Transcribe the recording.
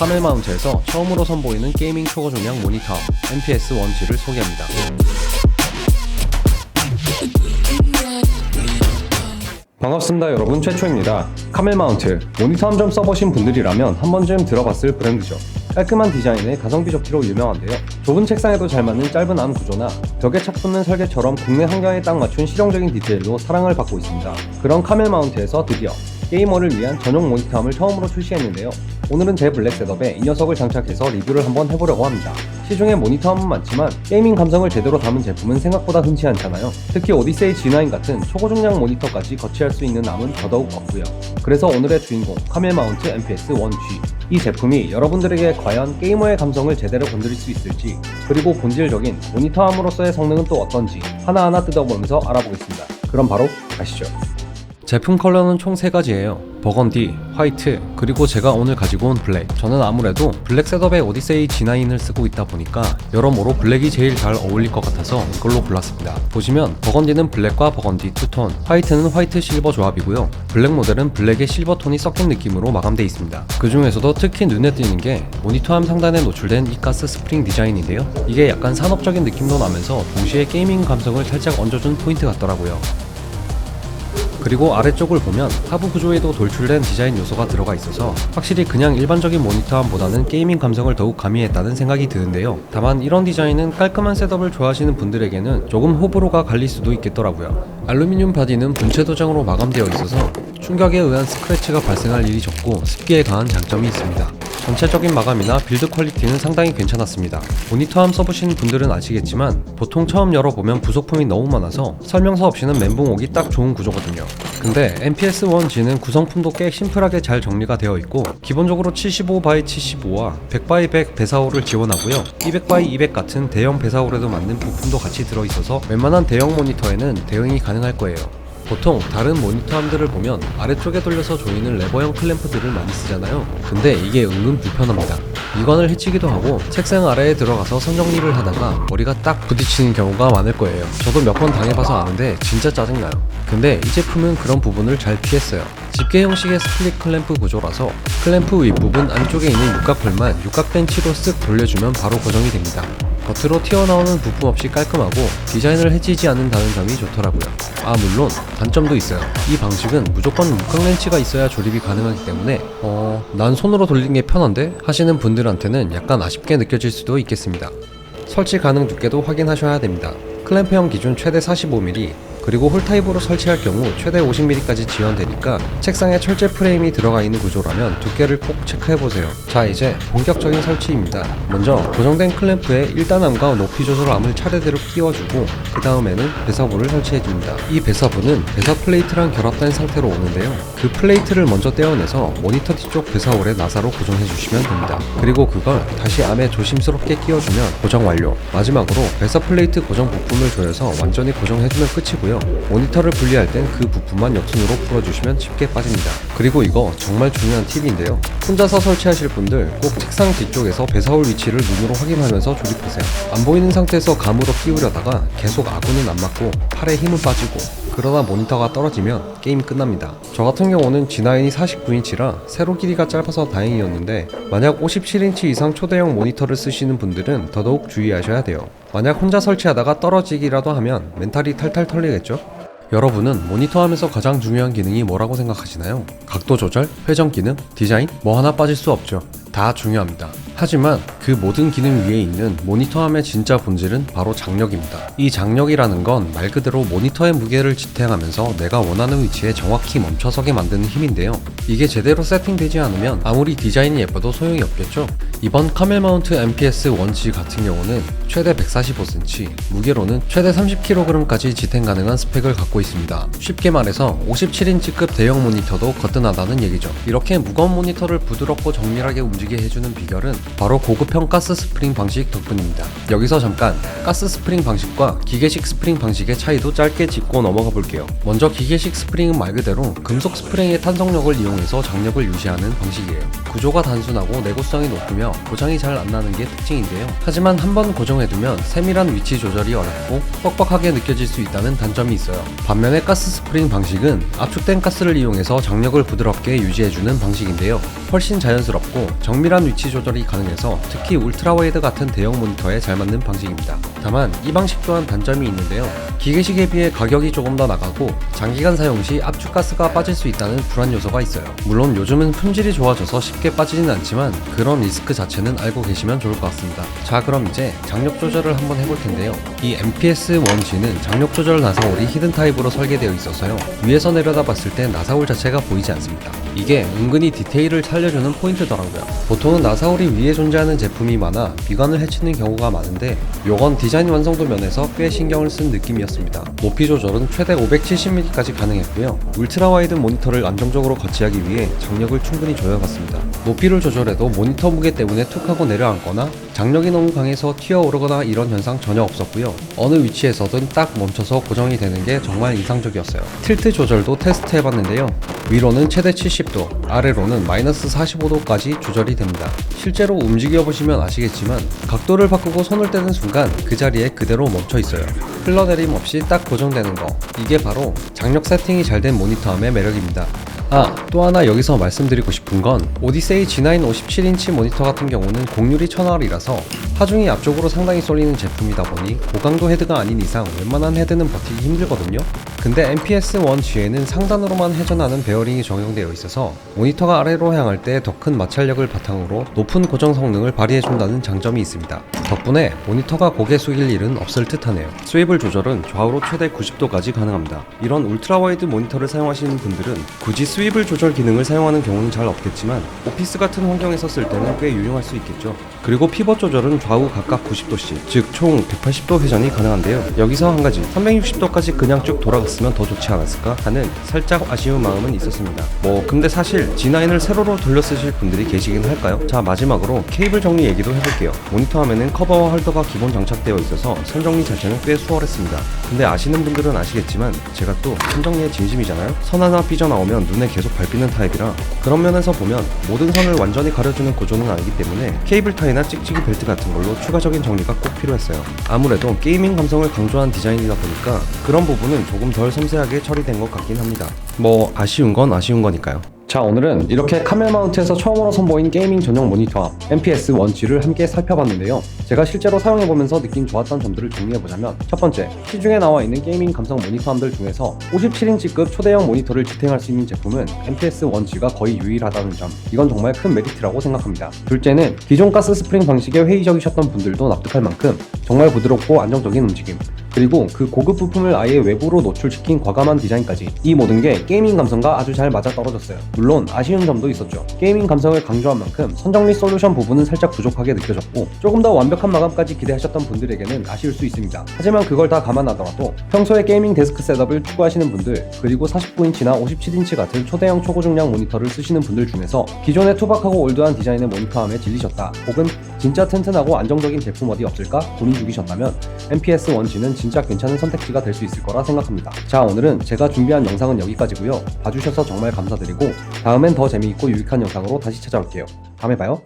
카멜 마운트에서 처음으로 선보이는 게이밍 초고 조명 모니터 MPS 1G를 소개합니다. 반갑습니다 여러분 최초입니다. 카멜 마운트 모니터 한 점 써보신 분들이라면 한 번쯤 들어봤을 브랜드죠. 깔끔한 디자인의 가성비 좋기로 유명한데요. 좁은 책상에도 잘 맞는 짧은 암 구조나 벽에 착 붙는 설계처럼 국내 환경에 딱 맞춘 실용적인 디테일로 사랑을 받고 있습니다. 그런 카멜 마운트에서 드디어 게이머를 위한 전용 모니터함을 처음으로 출시했는데요. 오늘은 제 블랙 셋업에 이 녀석을 장착해서 리뷰를 한번 해보려고 합니다. 시중에 모니터함은 많지만 게이밍 감성을 제대로 담은 제품은 생각보다 흔치 않잖아요. 특히 오디세이 G9 같은 초고중량 모니터까지 거치할 수 있는 암은 더더욱 없고요. 그래서 오늘의 주인공 카멜 마운트 MPS 1G 이 제품이 여러분들에게 과연 게이머의 감성을 제대로 건드릴 수 있을지 그리고 본질적인 모니터함으로서의 성능은 또 어떤지 하나하나 뜯어보면서 알아보겠습니다. 그럼 바로 가시죠. 제품 컬러는 총 3가지예요. 버건디, 화이트, 그리고 제가 오늘 가지고 온 블랙. 저는 아무래도 블랙 셋업의 오디세이 G9을 쓰고 있다 보니까 여러모로 블랙이 제일 잘 어울릴 것 같아서 이걸로 골랐습니다. 보시면 버건디는 블랙과 버건디 투톤, 화이트는 화이트 실버 조합이고요. 블랙 모델은 블랙에 실버 톤이 섞인 느낌으로 마감되어 있습니다. 그 중에서도 특히 눈에 띄는 게 모니터함 상단에 노출된 이 가스 스프링 디자인인데요. 이게 약간 산업적인 느낌도 나면서 동시에 게이밍 감성을 살짝 얹어준 포인트 같더라고요. 그리고 아래쪽을 보면 하부 구조에도 돌출된 디자인 요소가 들어가 있어서 확실히 그냥 일반적인 모니터함보다는 게이밍 감성을 더욱 가미했다는 생각이 드는데요. 다만 이런 디자인은 깔끔한 셋업을 좋아하시는 분들에게는 조금 호불호가 갈릴 수도 있겠더라고요. 알루미늄 바디는 분체 도장으로 마감되어 있어서 충격에 의한 스크래치가 발생할 일이 적고 습기에 강한 장점이 있습니다. 전체적인 마감이나 빌드 퀄리티는 상당히 괜찮았습니다. 모니터함 써보신 분들은 아시겠지만 보통 처음 열어보면 부속품이 너무 많아서 설명서 없이는 멘붕 오기 딱 좋은 구조거든요. 근데 MPS-1G는 구성품도 꽤 심플하게 잘 정리가 되어 있고 기본적으로 75x 75와 100x100 배사홀을 지원하고요. 200x200 같은 대형 배사홀에도 맞는 부품도 같이 들어있어서 웬만한 대형 모니터에는 대응이 가능할 거예요. 보통 다른 모니터함들을 보면 아래쪽에 돌려서 조이는 레버형 클램프들을 많이 쓰잖아요. 근데 이게 은근 불편합니다. 미관을 해치기도 하고 책상 아래에 들어가서 선정리를 하다가 머리가 딱 부딪히는 경우가 많을 거예요. 저도 몇 번 당해봐서 아는데 진짜 짜증나요. 근데 이 제품은 그런 부분을 잘 피했어요. 집게 형식의 스플릿 클램프 구조라서 클램프 윗부분 안쪽에 있는 육각홀만 육각 벤치로 쓱 돌려주면 바로 고정이 됩니다. 겉으로 튀어나오는 부품 없이 깔끔하고 디자인을 해치지 않는다는 점이 좋더라고요. 아 물론 단점도 있어요. 이 방식은 무조건 육각 렌치가 있어야 조립이 가능하기 때문에 어... 난 손으로 돌리는 게 편한데? 하시는 분들한테는 약간 아쉽게 느껴질 수도 있겠습니다. 설치 가능 두께도 확인하셔야 됩니다. 클램프형 기준 최대 45mm, 그리고 홀타입으로 설치할 경우 최대 50mm까지 지원되니까 책상에 철제 프레임이 들어가 있는 구조라면 두께를 꼭 체크해보세요. 자 이제 본격적인 설치입니다. 먼저 고정된 클램프에 1단암과 높이 조절암을 차례대로 끼워주고 그 다음에는 배사부를 설치해줍니다. 이 배사부는 배사 플레이트랑 결합된 상태로 오는데요. 그 플레이트를 먼저 떼어내서 모니터 뒤쪽 배사홀에 나사로 고정해주시면 됩니다. 그리고 그걸 다시 암에 조심스럽게 끼워주면 고정 완료. 마지막으로 배사 플레이트 고정 부품을 조여서 완전히 고정해주면 끝이고요. 모니터를 분리할 땐 그 부품만 옆순으로 풀어주시면 쉽게 빠집니다. 그리고 이거 정말 중요한 팁인데요. 혼자서 설치하실 분들 꼭 책상 뒤쪽에서 배사홀 위치를 눈으로 확인하면서 조립하세요. 안 보이는 상태에서 감으로 끼우려다가 계속 아구는 안 맞고 팔에 힘은 빠지고 그러다 모니터가 떨어지면 게임 끝납니다. 저 같은 경우는 G9이 49인치라 세로 길이가 짧아서 다행이었는데 만약 57인치 이상 초대형 모니터를 쓰시는 분들은 더더욱 주의하셔야 돼요. 만약 혼자 설치하다가 떨어지기라도 하면 멘탈이 탈탈 털리겠죠? 여러분은 모니터 하면서 가장 중요한 기능이 뭐라고 생각하시나요? 각도 조절, 회전 기능, 디자인? 뭐 하나 빠질 수 없죠. 다 중요합니다. 하지만 그 모든 기능 위에 있는 모니터함의 진짜 본질은 바로 장력입니다. 이 장력이라는 건 말 그대로 모니터의 무게를 지탱하면서 내가 원하는 위치에 정확히 멈춰서게 만드는 힘인데요. 이게 제대로 세팅되지 않으면 아무리 디자인이 예뻐도 소용이 없겠죠? 이번 카멜 마운트 MPS 1G 같은 경우는 최대 145cm, 무게로는 최대 30kg까지 지탱 가능한 스펙을 갖고 있습니다. 쉽게 말해서 57인치급 대형 모니터도 거뜬하다는 얘기죠. 이렇게 무거운 모니터를 부드럽고 정밀하게 움직이게 해주는 비결은 바로 고급형 가스 스프링 방식 덕분입니다. 여기서 잠깐 가스 스프링 방식과 기계식 스프링 방식의 차이도 짧게 짚고 넘어가 볼게요. 먼저 기계식 스프링은 말 그대로 금속 스프링의 탄성력을 이용해서 장력을 유지하는 방식이에요. 구조가 단순하고 내구성이 높으며 고장이 잘 안 나는 게 특징인데요. 하지만 한 번 고정해두면 세밀한 위치 조절이 어렵고 뻑뻑하게 느껴질 수 있다는 단점이 있어요. 반면에 가스 스프링 방식은 압축된 가스를 이용해서 장력을 부드럽게 유지해주는 방식인데요. 훨씬 자연스럽고 정밀한 위치 조절이 가능 해서 특히 울트라와이드 같은 대형 모니터에 잘 맞는 방식입니다. 다만 이 방식 또한 단점이 있는데요. 기계식에 비해 가격이 조금 더 나가고 장기간 사용 시 압축 가스가 빠질 수 있다는 불안 요소가 있어요. 물론 요즘은 품질이 좋아져서 쉽게 빠지진 않지만 그런 리스크 자체는 알고 계시면 좋을 것 같습니다. 자 그럼 이제 장력 조절을 한번 해볼 텐데요. 이 MPS-1G는 장력 조절 나사홀이 히든 타입으로 설계되어 있어서요. 위에서 내려다 봤을 때 나사홀 자체가 보이지 않습니다. 이게 은근히 디테일을 살려주는 포인트더라고요. 보통은 나사홀이 위에 존재하는 제품이 많아 미관을 해치는 경우가 많은데 요건 디자인 완성도 면에서 꽤 신경을 쓴 느낌이었습니다. 높이 조절은 최대 570mm까지 가능했고요. 울트라 와이드 모니터를 안정적으로 거치하기 위해 장력을 충분히 조여봤습니다. 높이를 조절해도 모니터 무게 때문에 툭 하고 내려앉거나 장력이 너무 강해서 튀어오르거나 이런 현상 전혀 없었고요. 어느 위치에서든 딱 멈춰서 고정이 되는 게 정말 인상적이었어요. 틸트 조절도 테스트 해봤는데요. 위로는 최대 70도, 아래로는 마이너스 45도까지 조절이 됩니다. 실제로 움직여 보시면 아시겠지만 각도를 바꾸고 손을 떼는 순간 그 자리에 그대로 멈춰 있어요. 흘러내림 없이 딱 고정되는 거. 이게 바로 장력 세팅이 잘 된 모니터함의 매력입니다. 아, 또 하나 여기서 말씀드리고 싶은 건 오디세이 G9 57인치 모니터 같은 경우는 공률이 1000R이라서 하중이 앞쪽으로 상당히 쏠리는 제품이다 보니 고강도 헤드가 아닌 이상 웬만한 헤드는 버티기 힘들거든요. 근데 MPS-1G에는 상단으로만 회전하는 베어링이 적용되어 있어서 모니터가 아래로 향할 때 더 큰 마찰력을 바탕으로 높은 고정 성능을 발휘해준다는 장점이 있습니다. 덕분에 모니터가 고개 숙일 일은 없을 듯하네요. 스웨이블 조절은 좌우로 최대 90도까지 가능합니다. 이런 울트라 와이드 모니터를 사용하시는 분들은 굳이 스위블 조절 기능을 사용하는 경우는 잘 없겠지만 오피스 같은 환경에서 쓸 때는 꽤 유용할 수 있겠죠. 그리고 피벗 조절은 좌우 각각 90도씩, 즉 총 180도 회전이 가능한데요. 여기서 한 가지, 360도까지 그냥 쭉 돌아 갔으면 더 좋지 않았을까 하는 살짝 아쉬운 마음은 있었습니다. 뭐 근데 사실 G9을 세로로 돌려 쓰실 분들이 계시긴 할까요? 자 마지막으로 케이블 정리 얘기도 해볼게요. 모니터 화면은 커버와 헐더가 기본 장착되어 있어서 선 정리 자체는 꽤 수월했습니다. 근데 아시는 분들은 아시겠지만 제가 또 선 정리에 진심이잖아요. 선 하나 삐져나오면 눈에 계속 밟히는 타입이라 그런 면에서 보면 모든 선을 완전히 가려주는 구조는 아니기 때문에 케이블 타이나 찍찍이 벨트 같은 걸로 추가적인 정리가 꼭 필요했어요. 아무래도 게이밍 감성을 강조한 디자인이다 보니까 그런 부분은 조금 덜 섬세하게 처리된 것 같긴 합니다. 뭐 아쉬운 건 아쉬운 거니까요. 자 오늘은 이렇게 카멜 마운트에서 처음으로 선보인 게이밍 전용 모니터 MPS-1G를 함께 살펴봤는데요 제가 실제로 사용해보면서 느낀 좋았던 점들을 정리해보자면 첫 번째 시중에 나와 있는 게이밍 감성 모니터함들 중에서 57인치급 초대형 모니터를 지탱할 수 있는 제품은 MPS-1G가 거의 유일하다는 점 이건 정말 큰 메리트라고 생각합니다 둘째는 기존 가스 스프링 방식에 회의적이셨던 분들도 납득할 만큼 정말 부드럽고 안정적인 움직임 그리고 그 고급 부품을 아예 외부로 노출시킨 과감한 디자인까지. 이 모든 게 게이밍 감성과 아주 잘 맞아떨어졌어요. 물론 아쉬운 점도 있었죠. 게이밍 감성을 강조한 만큼 선정리 솔루션 부분은 살짝 부족하게 느껴졌고 조금 더 완벽한 마감까지 기대하셨던 분들에게는 아쉬울 수 있습니다. 하지만 그걸 다 감안하더라도 평소에 게이밍 데스크 셋업을 추구하시는 분들 그리고 49인치나 57인치 같은 초대형 초고중량 모니터를 쓰시는 분들 중에서 기존의 투박하고 올드한 디자인의 모니터함에 질리셨다 혹은 진짜 튼튼하고 안정적인 제품 어디 없을까 고민 중이셨다면 MPS-1G는 진짜 괜찮은 선택지가 될 수 있을 거라 생각합니다. 자 오늘은 제가 준비한 영상은 여기까지고요. 봐주셔서 정말 감사드리고 다음엔 더 재미있고 유익한 영상으로 다시 찾아올게요. 다음에 봐요.